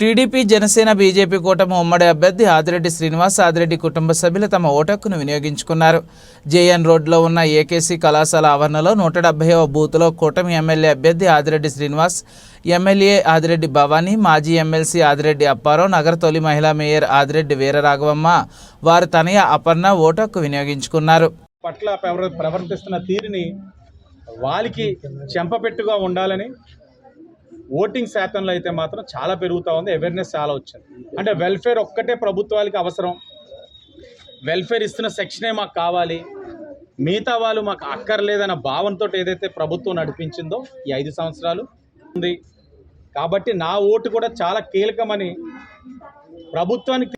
TDP Janasena BJP కూటమి ఉమ్మడి అభ్యర్థి ఆదిరెడ్డి శ్రీనివాస్ ఆదిరెడ్డి కుటుంబ సభ్యులు తమ ఓటక్కును వినియోగించుకున్నారు. జేఎన్ రోడ్లో ఉన్న ఏకేసీ కళాశాల ఆవరణలో నూట డెబ్బైవ బూత్లో కూటమి ఎమ్మెల్యే అభ్యర్థి ఆదిరెడ్డి శ్రీనివాస్ ఎమ్మెల్యే ఆదిరెడ్డి భవానీ మాజీ ఎమ్మెల్సీ ఆదిరెడ్డి అప్పారావు నగర తొలి మహిళా మేయర్ ఆదిరెడ్డి వీరరాఘవమ్మ వారి తనయ అపర్ణ ఓటక్కు వినియోగించుకున్నారు. పట్ల ప్రవర్తిస్తున్న తీరుని వాళ్ళకి చెంపపెట్టుగా ఉండాలని ఓటింగ్ శాతంలో అయితే మాత్రం చాలా పెరుగుతూ ఉంది. అవేర్నెస్ చాలా వచ్చింది. అంటే వెల్ఫేర్ ఒక్కటే ప్రభుత్వాలకి అవసరం. వెల్ఫేర్ ఇస్తున్న సెక్షనే మాకు కావాలి. మిగతా వాళ్ళు మాకు అక్కర్లేదన్న భావనతో ఏదైతే ప్రభుత్వం నడిపించిందో ఈ ఐదు సంవత్సరాలు ఉంది. కాబట్టి నా ఓటు కూడా చాలా కీలకమని ప్రభుత్వానికి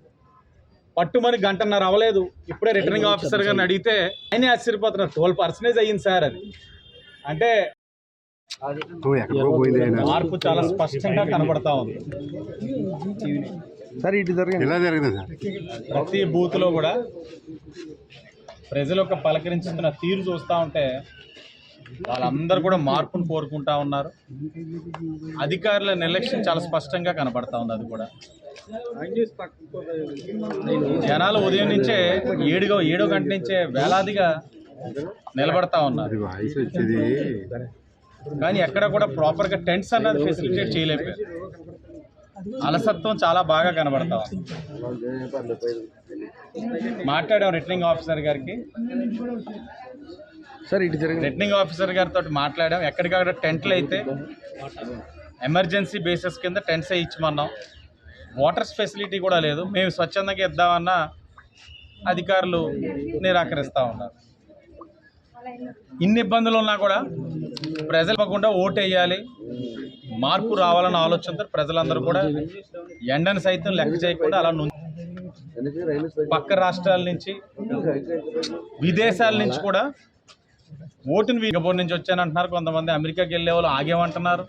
పట్టుమని గంటన్నర అవ్వలేదు. ఇప్పుడే రిటర్నింగ్ ఆఫీసర్ గారిని అడిగితే ఆయనే ఆశ్చర్యపోతున్నారు. ట్వెల్వ్ పర్సెంటేజ్ అయ్యింది సార్ అది అంటే మార్పు చాలా స్పష్టంగా కనబడతా ఉంది. సార్ ఇటు జరగండి ఎలా జరిగింది సార్? ప్రతి బూత్లో కూడా ప్రజలు ఒక పలకరించుతున్న తీరు చూస్తూ ఉంటే వాళ్ళందరూ కూడా మార్పును కోరుకుంటా ఉన్నారు. అధికారుల నిర్లక్ష్యం చాలా స్పష్టంగా కనబడతా ఉంది అది కూడా. జనాలు ఉదయం నుంచే ఏడుగో ఏడో గంట నుంచే వేలాదిగా నిలబడతా ఉన్నారు. అది వాయిస్ వచ్చేది. కానీ ఎక్కడ కూడా ప్రాపర్గా టెంట్స్ అన్నది ఫెసిలిటేట్ చేయలేకపోయారు. అలసత్వం చాలా బాగా కనబడతా మాట్లాడాం రిటర్నింగ్ ఆఫీసర్ గారికి. సార్ ఇటు జరగండి రిటర్నింగ్ ఆఫీసర్ గారితో మాట్లాడాం. ఎక్కడికక్కడ టెంట్లు అయితే ఎమర్జెన్సీ బేసిస్ కింద టెంట్స్ ఇచ్చమన్నాం. వాటర్స్ ఫెసిలిటీ కూడా లేదు. మేము స్వచ్ఛందంగా ఇద్దామన్నా అధికారులు నిరాకరిస్తూ ఉన్నారు. ఇన్ని ఇబ్బందులు ఉన్నా కూడా ప్రజలు ఇవ్వకుండా ఓటు వేయాలి మార్పు రావాలన్న ఆలోచనతో ప్రజలందరూ కూడా ఎండను సైతం లెక్క చేయకుండా అలా ను- పక్క రాష్ట్రాల నుంచి విదేశాల నుంచి కూడా ఓటుని సింగపూర్ నుంచి వచ్చానంటున్నారు. కొంతమంది అమెరికాకి వెళ్ళే వాళ్ళు ఆగేమంటున్నారు.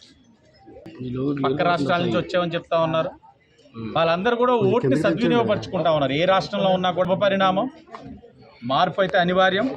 పక్క రాష్ట్రాల నుంచి వచ్చామని చెప్తా ఉన్నారు. వాళ్ళందరూ కూడా ఓటుని సద్వినియోగపరుచుకుంటా ఉన్నారు. ఏ రాష్ట్రంలో ఉన్నా గొడవ పరిణామం మార్పు అయితే అనివార్యం.